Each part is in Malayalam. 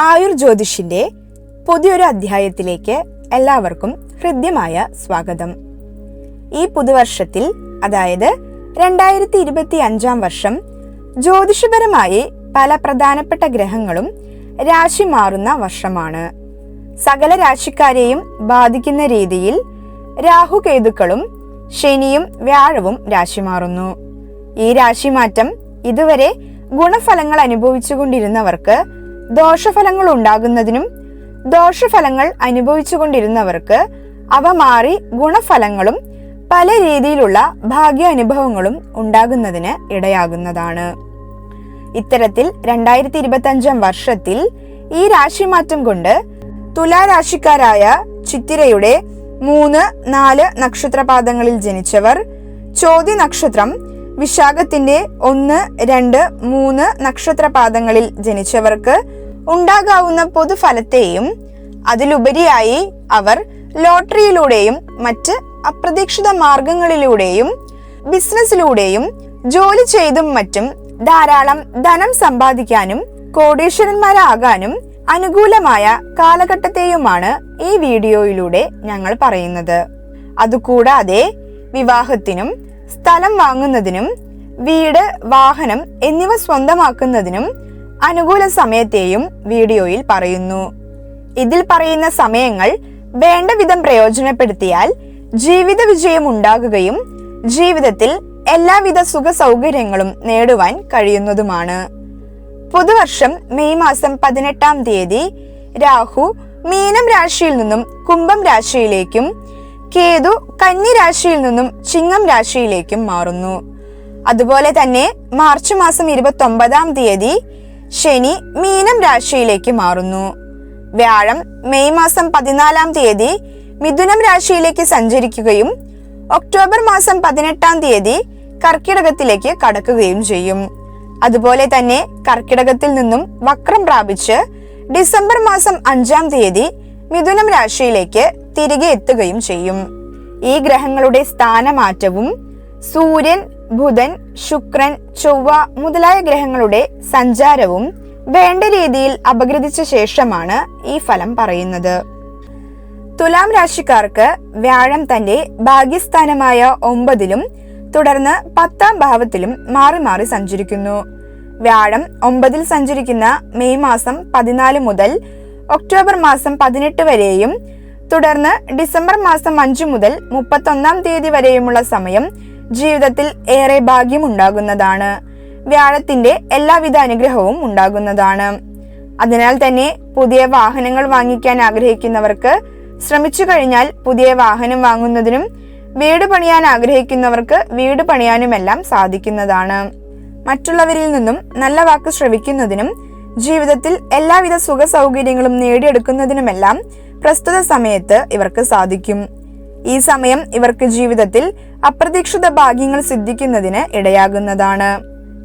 ആയുർ ജ്യോതിഷിന്റെ പുതിയൊരു അധ്യായത്തിലേക്ക് എല്ലാവർക്കും ഹൃദ്യമായ സ്വാഗതം. ഈ പുതുവർഷത്തിൽ അതായത് രണ്ടായിരത്തി ഇരുപത്തി അഞ്ചാം വർഷം ജ്യോതിഷപരമായി പല പ്രധാനപ്പെട്ട ഗ്രഹങ്ങളും രാശി മാറുന്ന വർഷമാണ്. സകല രാശിക്കാരെയും ബാധിക്കുന്ന രീതിയിൽ രാഹുകേതുക്കളും ശനിയും വ്യാഴവും രാശി മാറുന്നു. ഈ രാശിമാറ്റം ഇതുവരെ ഗുണഫലങ്ങൾ അനുഭവിച്ചുകൊണ്ടിരുന്നവർക്ക് ദോഷഫലങ്ങൾ ഉണ്ടാകുന്നതിനും ദോഷഫലങ്ങൾ അനുഭവിച്ചുകൊണ്ടിരുന്നവർക്ക് അവ മാറി ഗുണഫലങ്ങളും പല രീതിയിലുള്ള ഭാഗ്യാനുഭവങ്ങളും ഉണ്ടാകുന്നതിന് ഇടയാകുന്നതാണ്. ഇത്തരത്തിൽ രണ്ടായിരത്തി ഇരുപത്തി അഞ്ചാം വർഷത്തിൽ ഈ രാശിമാറ്റം കൊണ്ട് തുലാരാശിക്കാരായ ചിത്തിരയുടെ മൂന്ന് നാല് നക്ഷത്രപാദങ്ങളിൽ ജനിച്ചവർ ചോതി നക്ഷത്രം വിശാഖത്തിന്റെ ഒന്ന് രണ്ട് മൂന്ന് നക്ഷത്രപാദങ്ങളിൽ ജനിച്ചവർക്ക് ഉണ്ടാകാവുന്ന പൊതുഫലത്തെയും അതിലുപരിയായി അവർ ലോട്ടറിയിലൂടെയും മറ്റ് അപ്രതീക്ഷിത മാർഗങ്ങളിലൂടെയും ബിസിനസ്സിലൂടെയും ജോലി ചെയ്തും മറ്റും ധാരാളം ധനം സമ്പാദിക്കാനും കോടീശ്വരന്മാരാകാനും അനുകൂലമായ കാലഘട്ടത്തെയുമാണ് ഈ വീഡിയോയിലൂടെ ഞങ്ങൾ പറയുന്നത്. അതുകൂടാതെ വിവാഹത്തിനും സ്ഥലം വാങ്ങുന്നതിനും വീട് വാഹനം എന്നിവ സ്വന്തമാക്കുന്നതിനും അനുകൂല സമയത്തെയും വീഡിയോയിൽ പറയുന്നു. ഇതിൽ പറയുന്ന സമയങ്ങൾ വേണ്ട വിധം പ്രയോജനപ്പെടുത്തിയാൽ ജീവിത വിജയം ഉണ്ടാകുകയും ജീവിതത്തിൽ എല്ലാവിധ സുഖ സൗകര്യങ്ങളും നേടുവാൻ കഴിയുന്നതുമാണ്. പുതുവർഷം മെയ് മാസം പതിനെട്ടാം തീയതി രാഹു മീനം രാശിയിൽ നിന്നും കുംഭം രാശിയിലേക്കും കേതു കന്നി രാശിയിൽ നിന്നും ചിങ്ങം രാശിയിലേക്കും മാറുന്നു. അതുപോലെ തന്നെ മാർച്ച് മാസം ഇരുപത്തി ഒമ്പതാം തീയതി ശനി മീനം രാശിയിലേക്ക് മാറുന്നു. വ്യാഴം മെയ് മാസം പതിനാലാം തീയതി മിഥുനം രാശിയിലേക്ക് സഞ്ചരിക്കുകയും ഒക്ടോബർ മാസം പതിനെട്ടാം തീയതി കർക്കിടകത്തിലേക്ക് കടക്കുകയും ചെയ്യും. അതുപോലെ തന്നെ കർക്കിടകത്തിൽ നിന്നും വക്രം പ്രാപിച്ച് ഡിസംബർ മാസം അഞ്ചാം തീയതി മിഥുനം രാശിയിലേക്ക് തിരികെ എത്തുകയും ചെയ്യും. ഈ ഗ്രഹങ്ങളുടെ സ്ഥാനമാറ്റവും സൂര്യൻ ബുധൻ ശുക്രൻ ചൊവ്വ മുതലായ ഗ്രഹങ്ങളുടെ സഞ്ചാരവും വേണ്ട രീതിയിൽ അപഗ്രഥിച്ച ശേഷമാണ് ഈ ഫലം പറയുന്നത്. തുലാം രാശിക്കാർക്ക് വ്യാഴം തന്റെ ഭാഗ്യസ്ഥാനമായ ഒമ്പതിലും തുടർന്ന് പത്താം ഭാവത്തിലും മാറി മാറി സഞ്ചരിക്കുന്നു. വ്യാഴം ഒമ്പതിൽ സഞ്ചരിക്കുന്ന മെയ് മാസം പതിനാല് മുതൽ ഒക്ടോബർ മാസം പതിനെട്ട് വരെയും തുടർന്ന് ഡിസംബർ മാസം അഞ്ചു മുതൽ മുപ്പത്തൊന്നാം തീയതി വരെയുമുള്ള സമയം ജീവിതത്തിൽ ഏറെ ഭാഗ്യം ഉണ്ടാകുന്നതാണ് വ്യാഴത്തിന്റെ എല്ലാവിധ അനുഗ്രഹവും ഉണ്ടാകുന്നതാണ്. അതിനാൽ തന്നെ പുതിയ വാഹനങ്ങൾ വാങ്ങിക്കാൻ ആഗ്രഹിക്കുന്നവർക്ക് ശ്രമിച്ചു കഴിഞ്ഞാൽ പുതിയ വാഹനം വാങ്ങുന്നതിനും വീട് പണിയാൻ ആഗ്രഹിക്കുന്നവർക്ക് വീട് പണിയാനുമെല്ലാം സാധിക്കുന്നതാണ്. മറ്റുള്ളവരിൽ നിന്നും നല്ല വാക്ക് ശ്രവിക്കുന്നതിനും ജീവിതത്തിൽ എല്ലാവിധ സുഖ സൗകര്യങ്ങളും നേടിയെടുക്കുന്നതിനുമെല്ലാം പ്രസ്തുത സമയത്ത് ഇവർക്ക് സാധിക്കും. ഈ സമയം ഇവർക്ക് ജീവിതത്തിൽ അപ്രതീക്ഷിത ഭാഗ്യങ്ങൾ സിദ്ധിക്കുന്നതിന് ഇടയാകുന്നതാണ്.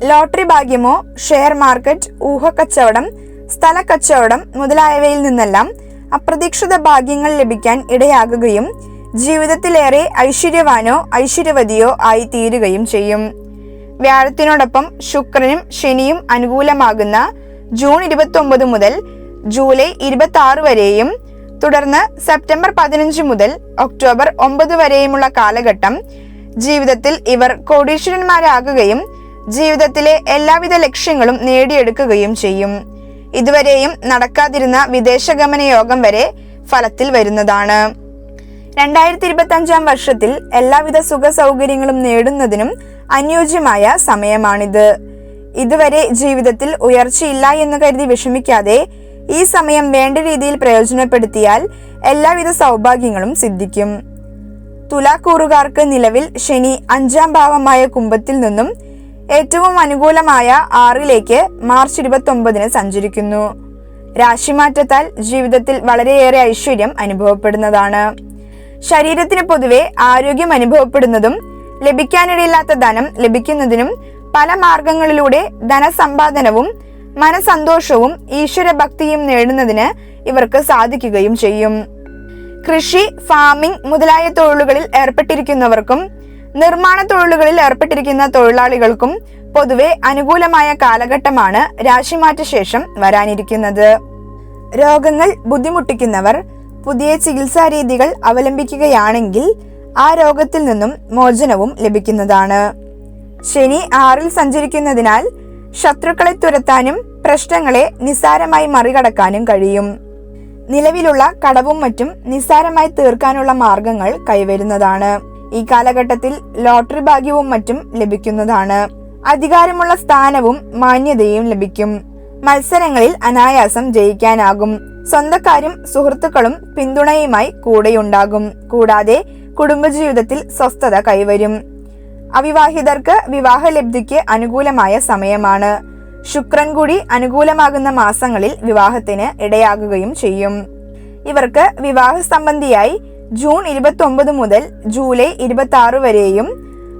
ലോട്ടറി ഭാഗ്യമോ ഷെയർ മാർക്കറ്റ് ഊഹക്കച്ചവടം സ്ഥലക്കച്ചവടം മുതലായവയിൽ നിന്നെല്ലാം അപ്രതീക്ഷിത ഭാഗ്യങ്ങൾ ലഭിക്കാൻ ഇടയാകുകയും ജീവിതത്തിലേറെ ഐശ്വര്യവാനോ ഐശ്വര്യവതിയോ ആയി തീരുകയും ചെയ്യും. വ്യാഴത്തിനോടൊപ്പം ശുക്രനും ശനിയും അനുകൂലമാകുന്ന ജൂൺ ഇരുപത്തി മുതൽ ജൂലൈ ഇരുപത്തി വരെയും തുടർന്ന് സെപ്റ്റംബർ പതിനഞ്ച് മുതൽ ഒക്ടോബർ ഒമ്പത് വരെയുമുള്ള കാലഘട്ടം ജീവിതത്തിൽ ഇവർ കോടീശ്വരന്മാരാകുകയും ജീവിതത്തിലെ എല്ലാവിധ ലക്ഷ്യങ്ങളും നേടിയെടുക്കുകയും ചെയ്യും. ഇതുവരെയും നടക്കാതിരുന്ന വിദേശഗമന യോഗം വരെ ഫലത്തിൽ വരുന്നതാണ്. രണ്ടായിരത്തി ഇരുപത്തി അഞ്ചാം വർഷത്തിൽ എല്ലാവിധ സുഖ സൗകര്യങ്ങളും നേടുന്നതിനും അനുയോജ്യമായ സമയമാണിത്. ഇതുവരെ ജീവിതത്തിൽ ഉയർച്ചയില്ല എന്ന് കരുതി വിഷമിക്കാതെ ഈ സമയം വേണ്ട രീതിയിൽ പ്രയോജനപ്പെടുത്തിയാൽ എല്ലാവിധ സൗഭാഗ്യങ്ങളും സിദ്ധിക്കും. തുലാക്കൂറുകാർക്ക് നിലവിൽ ശനി അഞ്ചാം ഭാവമായ കുംഭത്തിൽ നിന്നും ഏറ്റവും അനുകൂലമായ ആറിലേക്ക് മാർച്ച് ഇരുപത്തി ഒമ്പതിന് സഞ്ചരിക്കുന്നു. രാശിമാറ്റത്താൽ ജീവിതത്തിൽ വളരെയേറെ ഐശ്വര്യം അനുഭവപ്പെടുന്നതാണ്. ശരീരത്തിന് പൊതുവെ ആരോഗ്യം അനുഭവപ്പെടുന്നതും ലഭിക്കാനിടയില്ലാത്ത ധനം ലഭിക്കുന്നതിനും പല മാർഗങ്ങളിലൂടെ ധനസമ്പാദനവും മനസന്തോഷവും ഈശ്വരഭക്തിയും നേടുന്നതിന് ഇവർക്ക് സാധിക്കുകയും ചെയ്യും. കൃഷി ഫാമിംഗ് മുതലായ തൊഴിലുകളിൽ ഏർപ്പെട്ടിരിക്കുന്നവർക്കും നിർമ്മാണ തൊഴിലുകളിൽ ഏർപ്പെട്ടിരിക്കുന്ന തൊഴിലാളികൾക്കും പൊതുവെ അനുകൂലമായ കാലഘട്ടമാണ് രാശിമാറ്റ ശേഷം വരാനിരിക്കുന്നത്. രോഗങ്ങൾ ബുദ്ധിമുട്ടിക്കുന്നവർ പുതിയ ചികിത്സാ രീതികൾ അവലംബിക്കുകയാണെങ്കിൽ ആ രോഗത്തിൽ നിന്നും മോചനവും ലഭിക്കുന്നതാണ്. ശനി ആറിൽ സഞ്ചരിക്കുന്നതിനാൽ ശത്രുക്കളെ തുരത്താനും പ്രശ്നങ്ങളെ നിസ്സാരമായി മറികടക്കാനും കഴിയും. നിലവിലുള്ള കടവും മറ്റും നിസ്സാരമായി തീർക്കാനുള്ള മാർഗങ്ങൾ കൈവരുന്നതാണ്. ഈ കാലഘട്ടത്തിൽ ലോട്ടറി ഭാഗ്യവും മറ്റും ലഭിക്കുന്നതാണ്. അധികാരമുള്ള സ്ഥാനവും മാന്യതയും ലഭിക്കും. മത്സരങ്ങളിൽ അനായാസം ജയിക്കാനാകും. സ്വന്തക്കാരും സുഹൃത്തുക്കളും പിന്തുണയുമായി കൂടെയുണ്ടാകും. കൂടാതെ കുടുംബജീവിതത്തിൽ സ്വസ്ഥത കൈവരും. അവിവാഹിതർക്ക് വിവാഹലബ്ധിക്ക് അനുകൂലമായ സമയമാണ്. ശുക്രൻ കൂടി അനുകൂലമാകുന്ന മാസങ്ങളിൽ വിവാഹത്തിന് ഇടയാകുകയും ചെയ്യും. ഇവർക്ക് വിവാഹ സംബന്ധിയായി ജൂൺ ഇരുപത്തി ഒമ്പത് മുതൽ ജൂലൈ ഇരുപത്തി ആറ് വരെയും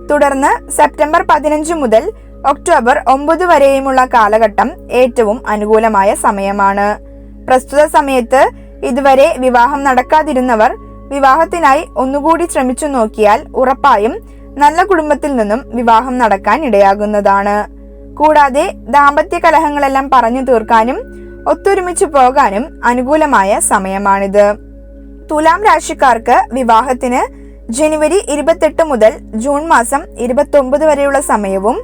തുടർന്ന് സെപ്റ്റംബർ പതിനഞ്ച് മുതൽ ഒക്ടോബർ ഒമ്പത് വരെയുമുള്ള കാലഘട്ടം ഏറ്റവും അനുകൂലമായ സമയമാണ്. പ്രസ്തുത സമയത്ത് ഇതുവരെ വിവാഹം നടക്കാതിരുന്നവർ വിവാഹത്തിനായി ഒന്നുകൂടി ശ്രമിച്ചു നോക്കിയാൽ ഉറപ്പായും നല്ല കുടുംബത്തിൽ നിന്നും വിവാഹം നടക്കാൻ ഇടയാകുന്നതാണ്. കൂടാതെ ദാമ്പത്യ കലഹങ്ങളെല്ലാം പറഞ്ഞു തീർക്കാനും ഒത്തൊരുമിച്ച് പോകാനും അനുകൂലമായ സമയമാണിത്. തുലാം രാശിക്കാർക്ക് വിവാഹത്തിന് ജനുവരി ഇരുപത്തെട്ട് മുതൽ ജൂൺ മാസം ഇരുപത്തി ഒമ്പത് വരെയുള്ള സമയവും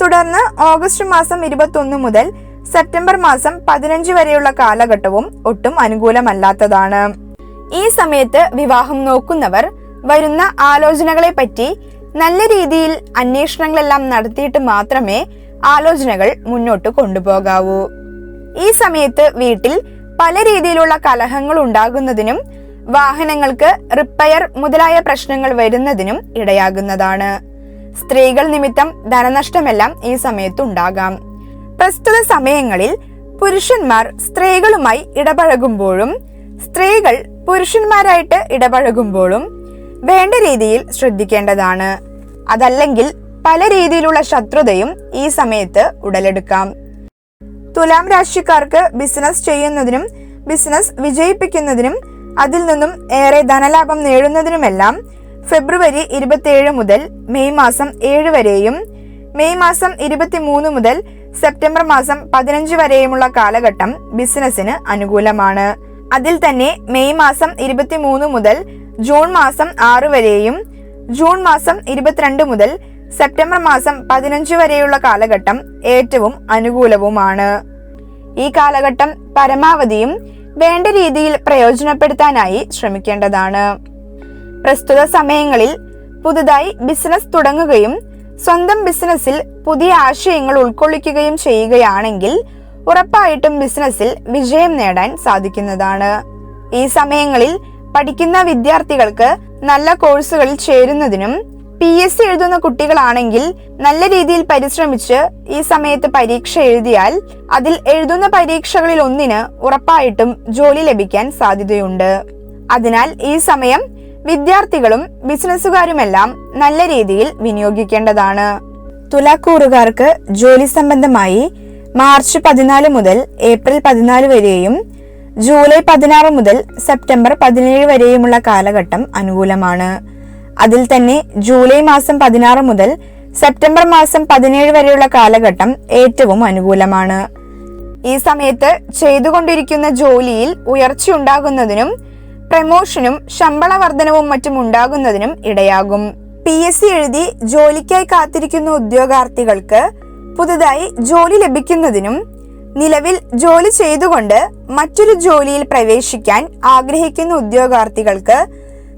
തുടർന്ന് ഓഗസ്റ്റ് മാസം ഇരുപത്തൊന്ന് മുതൽ സെപ്റ്റംബർ മാസം പതിനഞ്ച് വരെയുള്ള കാലഘട്ടവും ഒട്ടും അനുകൂലമല്ലാത്തതാണ്. ഈ സമയത്ത് വിവാഹം നോക്കുന്നവർ വരുന്ന ആലോചനകളെ പറ്റി നല്ല രീതിയിൽ അന്വേഷണങ്ങളെല്ലാം നടത്തിയിട്ട് മാത്രമേ ആലോചനകൾ മുന്നോട്ട് കൊണ്ടുപോകാവൂ. ഈ സമയത്ത് വീട്ടിൽ പല രീതിയിലുള്ള കലഹങ്ങൾ ഉണ്ടാകുന്നതിനും വാഹനങ്ങൾക്ക് റിപ്പയർ മുതലായ പ്രശ്നങ്ങൾ വരുന്നതിനും ഇടയാകുന്നതാണ്. സ്ത്രീകൾ നിമിത്തം ധനനഷ്ടമെല്ലാം ഈ സമയത്ത് ഉണ്ടാകാം. പ്രസ്തുത സമയങ്ങളിൽ പുരുഷന്മാർ സ്ത്രീകളുമായി ഇടപഴകുമ്പോഴും സ്ത്രീകൾ പുരുഷന്മാരായിട്ട് ഇടപഴകുമ്പോഴും വേണ്ട രീതിയിൽ ശ്രദ്ധിക്കേണ്ടതാണ്. അതല്ലെങ്കിൽ പല രീതിയിലുള്ള ശത്രുതയും ഈ സമയത്ത് ഉടലെടുക്കാം. തുലാം രാശിക്കാർക്ക് ബിസിനസ് ചെയ്യുന്നതിനും ബിസിനസ് വിജയിപ്പിക്കുന്നതിനും അതിൽ നിന്നും ഏറെ ധനലാഭം നേടുന്നതിനുമെല്ലാം ഫെബ്രുവരി ഇരുപത്തിയേഴ് മുതൽ മെയ് മാസം ഏഴ് വരെയും മെയ് മാസം ഇരുപത്തിമൂന്ന് മുതൽ സെപ്റ്റംബർ മാസം പതിനഞ്ച് വരെയുമുള്ള കാലഘട്ടം ബിസിനസ്സിന് അനുകൂലമാണ്. അതിൽ തന്നെ മെയ് മാസം ഇരുപത്തിമൂന്ന് മുതൽ ജൂൺ മാസം ആറ് വരെയും ജൂൺ മാസം ഇരുപത്തിരണ്ട് മുതൽ സെപ്റ്റംബർ മാസം പതിനഞ്ച് വരെയുള്ള കാലഘട്ടം ഏറ്റവും അനുകൂലവുമാണ്. ഈ കാലഘട്ടം പരമാവധിയും വേണ്ട രീതിയിൽ പ്രയോജനപ്പെടുത്താനായി ശ്രമിക്കേണ്ടതാണ്. പ്രസ്തുത സമയങ്ങളിൽ പുതുതായി ബിസിനസ് തുടങ്ങുകയും സ്വന്തം ബിസിനസ്സിൽ പുതിയ ആശയങ്ങൾ ഉൾക്കൊള്ളിക്കുകയും ചെയ്യുകയാണെങ്കിൽ ഉറപ്പായിട്ടും ബിസിനസ്സിൽ വിജയം നേടാൻ സാധിക്കുന്നതാണ്. ഈ സമയങ്ങളിൽ പഠിക്കുന്ന വിദ്യാർത്ഥികൾക്ക് നല്ല കോഴ്സുകളിൽ ചേരുന്നതിനും പി എസ് സി എഴുതുന്ന കുട്ടികളാണെങ്കിൽ നല്ല രീതിയിൽ പരിശ്രമിച്ച് ഈ സമയത്ത് പരീക്ഷ എഴുതിയാൽ അതിൽ എഴുതുന്ന പരീക്ഷകളിൽ ഒന്നിന് ഉറപ്പായിട്ടും ജോലി ലഭിക്കാൻ സാധ്യതയുണ്ട്. അതിനാൽ ഈ സമയം വിദ്യാർത്ഥികളും ബിസിനസ്സുകാരുമെല്ലാം നല്ല രീതിയിൽ വിനിയോഗിക്കേണ്ടതാണ്. തുലാക്കൂറുകാർക്ക് ജോലി സംബന്ധമായി മാർച്ച് പതിനാല് മുതൽ ഏപ്രിൽ പതിനാല് വരെയും ജൂലൈ പതിനാറ് മുതൽ സെപ്റ്റംബർ പതിനേഴ് വരെയുമുള്ള കാലഘട്ടം അനുകൂലമാണ്. അതിൽ തന്നെ ജൂലൈ മാസം പതിനാറ് മുതൽ സെപ്റ്റംബർ മാസം പതിനേഴ് വരെയുള്ള കാലഘട്ടം ഏറ്റവും അനുകൂലമാണ്. ഈ സമയത്ത് ചെയ്തുകൊണ്ടിരിക്കുന്ന ജോലിയിൽ ഉയർച്ചയുണ്ടാകുന്നതിനും പ്രമോഷനും ശമ്പള വർധനവും മറ്റും ഉണ്ടാകുന്നതിനും ഇടയാകും. പി എസ് സി എഴുതി ജോലിക്കായി കാത്തിരിക്കുന്ന ഉദ്യോഗാർത്ഥികൾക്ക് പുതുതായി ജോലി ലഭിക്കുന്നതിനും നിലവിൽ ജോലി ചെയ്തുകൊണ്ട് മറ്റൊരു ജോലിയിൽ പ്രവേശിക്കാൻ ആഗ്രഹിക്കുന്ന ഉദ്യോഗാർത്ഥികൾക്ക്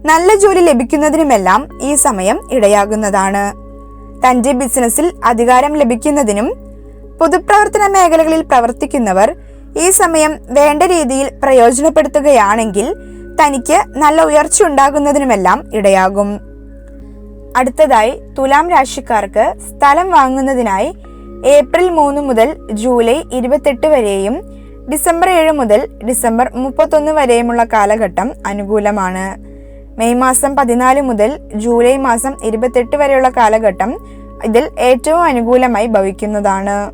നല്ല ജോലി ലഭിക്കുന്നതിനുമെല്ലാം ഈ സമയം ഇടയാകുന്നതാണ്. തന്റെ ബിസിനസ്സിൽ അധികാരം ലഭിക്കുന്നതിനും പൊതുപ്രവർത്തന മേഖലകളിൽ പ്രവർത്തിക്കുന്നവർ ഈ സമയം വേണ്ട രീതിയിൽ പ്രയോജനപ്പെടുത്തുകയാണെങ്കിൽ തനിക്ക് നല്ല ഉയർച്ച ഉണ്ടാകുന്നതിനുമെല്ലാം ഇടയാകും. അടുത്തതായി തുലാം രാശിക്കാർക്ക് സ്ഥലം വാങ്ങുന്നതിനായി ഏപ്രിൽ മൂന്ന് മുതൽ ജൂലൈ ഇരുപത്തെട്ട് വരെയും ഡിസംബർ ഏഴ് മുതൽ ഡിസംബർ മുപ്പത്തൊന്ന് വരെയുമുള്ള കാലഘട്ടം അനുകൂലമാണ്. മെയ് മാസം പതിനാല് മുതൽ ജൂലൈ മാസം ഇരുപത്തെട്ട് വരെയുള്ള കാലഘട്ടം ഇതിൽ ഏറ്റവും അനുകൂലമായി ഭവിക്കുന്നതാണ്.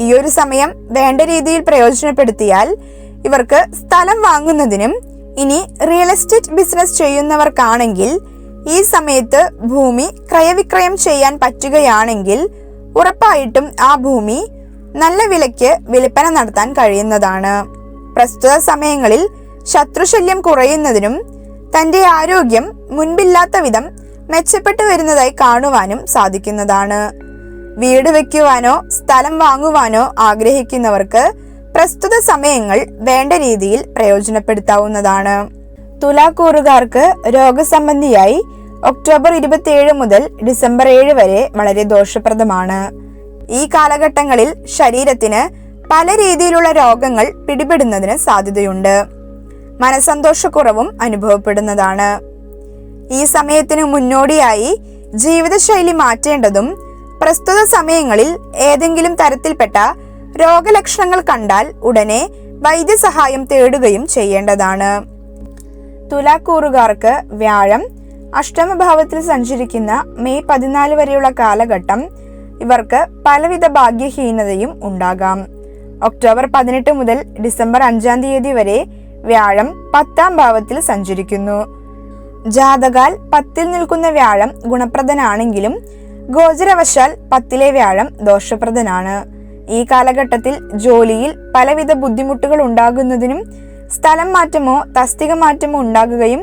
ഈ ഒരു സമയം വേണ്ട രീതിയിൽ പ്രയോജനപ്പെടുത്തിയാൽ ഇവർക്ക് സ്ഥലം വാങ്ങുന്നതിനും ഇനി റിയൽ എസ്റ്റേറ്റ് ബിസിനസ് ചെയ്യുന്നവർക്കാണെങ്കിൽ ഈ സമയത്ത് ഭൂമി ക്രയവിക്രയം ചെയ്യാൻ പറ്റുകയാണെങ്കിൽ ഉറപ്പായിട്ടും ആ ഭൂമി നല്ല വിലയ്ക്ക് വിൽപ്പന നടത്താൻ കഴിയുന്നതാണ്. പ്രസ്തുത സമയങ്ങളിൽ ശത്രുശല്യം കുറയുന്നതിനും തന്റെ ആരോഗ്യം മുൻപില്ലാത്ത വിധം മെച്ചപ്പെട്ടു വരുന്നതായി കാണുവാനും സാധിക്കുന്നതാണ്. വീട് വെക്കുവാനോ സ്ഥലം വാങ്ങുവാനോ ആഗ്രഹിക്കുന്നവർക്ക് പ്രസ്തുത സമയങ്ങൾ വേണ്ട രീതിയിൽ പ്രയോജനപ്പെടുത്താവുന്നതാണ്. തുലാക്കൂറുകാർക്ക് രോഗസംബന്ധിയായി ഒക്ടോബർ ഇരുപത്തിയേഴ് മുതൽ ഡിസംബർ ഏഴ് വരെ വളരെ ദോഷപ്രദമാണ്. ഈ കാലഘട്ടങ്ങളിൽ ശരീരത്തിന് പല രീതിയിലുള്ള രോഗങ്ങൾ പിടിപെടുന്നതിന് സാധ്യതയുണ്ട്. മനസന്തോഷക്കുറവും അനുഭവപ്പെടുന്നതാണ്. ഈ സമയത്തിന് മുന്നോടിയായി ജീവിതശൈലി മാറ്റേണ്ടതും പ്രസ്തുത സമയങ്ങളിൽ ഏതെങ്കിലും തരത്തിൽപ്പെട്ട രോഗലക്ഷണങ്ങൾ കണ്ടാൽ ഉടനെ വൈദ്യസഹായം തേടുകയും ചെയ്യേണ്ടതാണ്. തുലാക്കൂറുകാർക്ക് വ്യാഴം അഷ്ടമഭാവത്തിൽ സഞ്ചരിക്കുന്ന മെയ് പതിനാല് വരെയുള്ള കാലഘട്ടം ഇവർക്ക് പലവിധ ഭാഗ്യഹീനതയും ഉണ്ടാകാം. ഒക്ടോബർ പതിനെട്ട് മുതൽ ഡിസംബർ അഞ്ചാം തീയതി വരെ വ്യാഴം പത്താം ഭാവത്തിൽ സഞ്ചരിക്കുന്നു. ജാതകാൽ പത്തിൽ നിൽക്കുന്ന വ്യാഴം ഗുണപ്രദനാണെങ്കിലും ഗോചരവശാൽ പത്തിലെ വ്യാഴം ദോഷപ്രദനാണ്. ഈ കാലഘട്ടത്തിൽ ജോലിയിൽ പലവിധ ബുദ്ധിമുട്ടുകൾ ഉണ്ടാകുന്നതിനും സ്ഥലം മാറ്റമോ തസ്തിക മാറ്റമോ ഉണ്ടാകുകയും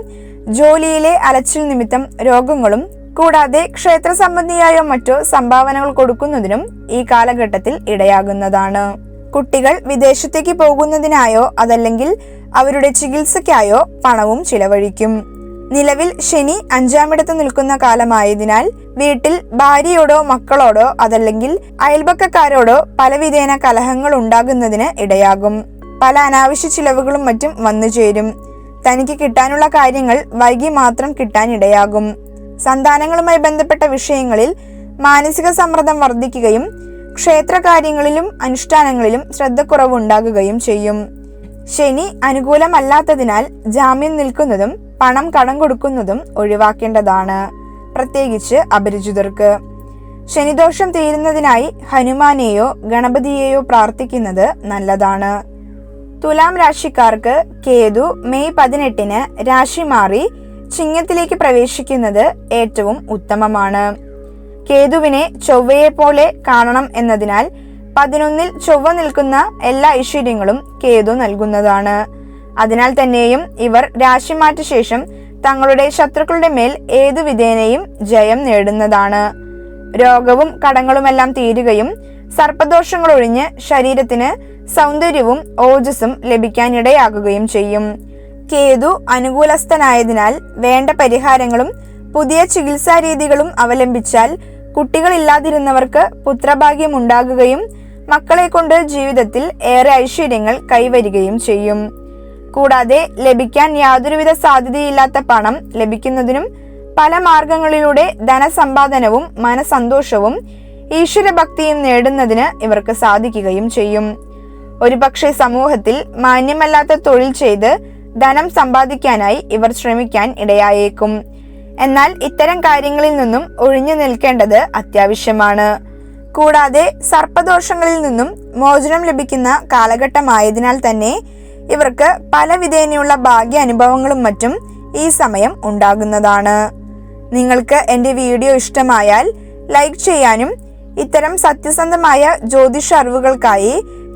ജോലിയിലെ അലച്ചിൽ നിമിത്തം രോഗങ്ങളും കൂടാതെ ക്ഷേത്ര സംബന്ധിയായോ മറ്റോ സംഭാവനകൾ കൊടുക്കുന്നതിനും ഈ കാലഘട്ടത്തിൽ ഇടയാകുന്നതാണ്. കുട്ടികൾ വിദേശത്തേക്ക് പോകുന്നതിനായോ അതല്ലെങ്കിൽ അവരുടെ ചികിത്സയ്ക്കായോ പണവും ചിലവഴിക്കും. നിലവിൽ ശനി അഞ്ചാമിടത്ത് നിൽക്കുന്ന കാലമായതിനാൽ വീട്ടിൽ ഭാര്യയോടോ മക്കളോടോ അതല്ലെങ്കിൽ അയൽപക്കക്കാരോടോ പലവിധേന കലഹങ്ങൾ ഉണ്ടാകുന്നതിന് ഇടയാകും. പല അനാവശ്യ ചിലവുകളും മറ്റും വന്നു ചേരും തനിക്ക് കിട്ടാനുള്ള കാര്യങ്ങൾ വൈകി മാത്രം കിട്ടാനിടയാകും. സന്താനങ്ങളുമായി ബന്ധപ്പെട്ട വിഷയങ്ങളിൽ മാനസിക സമ്മർദ്ദം വർദ്ധിക്കുകയും ക്ഷേത്രകാര്യങ്ങളിലും അനുഷ്ഠാനങ്ങളിലും ശ്രദ്ധക്കുറവുണ്ടാകുകയും ചെയ്യും. ശനി അനുകൂലമല്ലാത്തതിനാൽ ജാമ്യം നിൽക്കുന്നതും പണം കടം കൊടുക്കുന്നതും ഒഴിവാക്കേണ്ടതാണ്. പ്രത്യേകിച്ച് അപരിചിതർക്ക്. ശനിദോഷം തീരുന്നതിനായി ഹനുമാനെയോ ഗണപതിയെയോ പ്രാർത്ഥിക്കുന്നത് നല്ലതാണ്. തുലാം രാശിക്കാർക്ക് കേതു മെയ് പതിനെട്ടിന് രാശി മാറി ചിങ്ങത്തിലേക്ക് പ്രവേശിക്കുന്നത് ഏറ്റവും ഉത്തമമാണ്. കേതുവിനെ ചൊവ്വയെ പോലെ കാണണം എന്നതിനാൽ പതിനൊന്നിൽ ചൊവ്വ നിൽക്കുന്ന എല്ലാ ഐശ്വര്യങ്ങളും കേതു നൽകുന്നതാണ്. അതിനാൽ തന്നെയും ഇവർ രാശിമാറ്റ ശേഷം തങ്ങളുടെ ശത്രുക്കളുടെ മേൽ ഏതു വിധേനയും ജയം നേടുന്നതാണ്. രോഗവും കടങ്ങളുമെല്ലാം തീരുകയും സർപ്പദോഷങ്ങളൊഴിഞ്ഞ് ശരീരത്തിന് സൗന്ദര്യവും ഓജസ്സും ലഭിക്കാനിടയാകുകയും ചെയ്യും. കേതു അനുകൂലസ്ഥനായതിനാൽ വേണ്ട പരിഹാരങ്ങളും പുതിയ ചികിത്സാ രീതികളും അവലംബിച്ചാൽ കുട്ടികളില്ലാതിരുന്നവർക്ക് പുത്രഭാഗ്യം ഉണ്ടാകുകയും മക്കളെ കൊണ്ട് ജീവിതത്തിൽ ഏറെ ഐശ്വര്യങ്ങൾ കൈവരികയും ചെയ്യും. കൂടാതെ ലഭിക്കാൻ യാതൊരുവിധ സാധ്യതയില്ലാത്ത പണം ലഭിക്കുന്നതിനും പല മാർഗങ്ങളിലൂടെ ധനസമ്പാദനവും മനസന്തോഷവും ഈശ്വരഭക്തിയും നേടുന്നതിന് ഇവർക്ക് സാധിക്കുകയും ചെയ്യും. ഒരുപക്ഷെ സമൂഹത്തിൽ മാന്യമല്ലാത്ത തൊഴിൽ ചെയ്ത് ധനം സമ്പാദിക്കാനായി ഇവർ ശ്രമിക്കാൻ ഇടയായേക്കും. എന്നാൽ ഇത്തരം കാര്യങ്ങളിൽ നിന്നും ഒഴിഞ്ഞു നിൽക്കേണ്ടത് അത്യാവശ്യമാണ്. കൂടാതെ സർപ്പദോഷങ്ങളിൽ നിന്നും മോചനം ലഭിക്കുന്ന കാലഘട്ടമായതിനാൽ തന്നെ ഇവർക്ക് പല വിധേനയുള്ള ഭാഗ്യ അനുഭവങ്ങളും മറ്റും ഈ സമയം ഉണ്ടാകുന്നതാണ്. നിങ്ങൾക്ക് എന്റെ വീഡിയോ ഇഷ്ടമായാൽ ലൈക്ക് ചെയ്യാനും ഇത്തരം സത്യസന്ധമായ ജ്യോതിഷ അറിവുകൾക്കായി